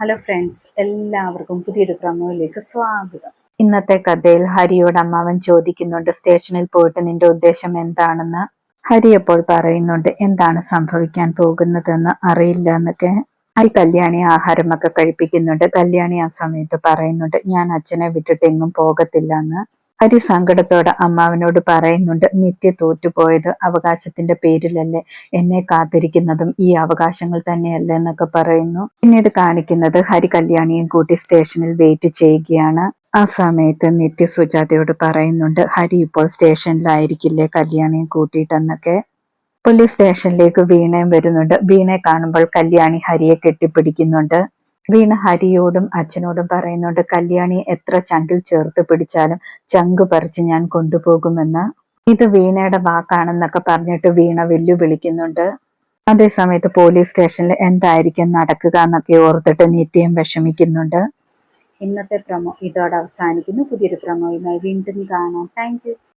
Hello friends എല്ലാവർക്കും പുതിയൊരു പ്രമോയിലേക്ക് സ്വാഗതം. ഇന്നത്തെ കഥയിൽ ഹരിയോട് അമ്മാവൻ ചോദിക്കുന്നുണ്ട് സ്റ്റേഷനിൽ പോയിട്ട് നിന്റെ ഉദ്ദേശം എന്താണെന്ന്. ഹരി അപ്പോൾ പറയുന്നുണ്ട് എന്താണ് സംഭവിക്കാൻ പോകുന്നതെന്ന് അറിയില്ല എന്നൊക്കെ. ഹരി കല്യാണി ആഹാരമൊക്കെ കഴിപ്പിക്കുന്നുണ്ട്. കല്യാണി ആ സമയത്ത് പറയുന്നുണ്ട് ഞാൻ അച്ഛനെ വിട്ടിട്ട് എങ്ങും പോകത്തില്ല എന്ന്. ഹരി സങ്കടത്തോടെ അമ്മാവനോട് പറയുന്നുണ്ട് നിത്യ തോറ്റുപോയത് അവകാശത്തിന്റെ പേരിലല്ലേ. എന്നെ കാത്തിരിക്കുന്നതും ഈ അവകാശങ്ങൾ തന്നെയല്ലേ എന്നൊക്കെ പറയുന്നു. പിന്നീട് കാണിക്കുന്നത് ഹരി കല്യാണിയും കൂട്ടി സ്റ്റേഷനിൽ വെയിറ്റ് ചെയ്യുകയാണ്. ആ സമയത്ത് നിത്യ സുജാതയോട് പറയുന്നുണ്ട് ഹരി ഇപ്പോൾ സ്റ്റേഷനിലായിരിക്കില്ലേ കല്യാണിയും കൂട്ടിയിട്ടെന്നൊക്കെ. പോലീസ് സ്റ്റേഷനിലേക്ക് വീണയും വരുന്നുണ്ട്. വീണയെ കാണുമ്പോൾ കല്യാണി ഹരിയെ കെട്ടിപ്പിടിക്കുന്നുണ്ട്. വീണ ഹരിയോടും അച്ഛനോടും പറയുന്നുണ്ട് കല്യാണി എത്ര ചങ്കിൽ ചേർത്ത് പിടിച്ചാലും ചങ്ക് പറിച്ച് ഞാൻ കൊണ്ടുപോകുമെന്ന്. ഇത് വീണയുടെ വാക്കാണെന്നൊക്കെ പറഞ്ഞിട്ട് വീണ വെല്ലു വെല്ലുവിളിക്കുന്നുണ്ട് അതേസമയത്ത് പോലീസ് സ്റ്റേഷനിൽ എന്തായിരിക്കും നടക്കുക എന്നൊക്കെ ഓർത്തിട്ട് നിത്യം വിഷമിക്കുന്നുണ്ട്. ഇന്നത്തെ പ്രമോ ഇതോടെ അവസാനിക്കുന്നു. പുതിയൊരു പ്രമോയുമായി വീണ്ടും കാണാം. താങ്ക്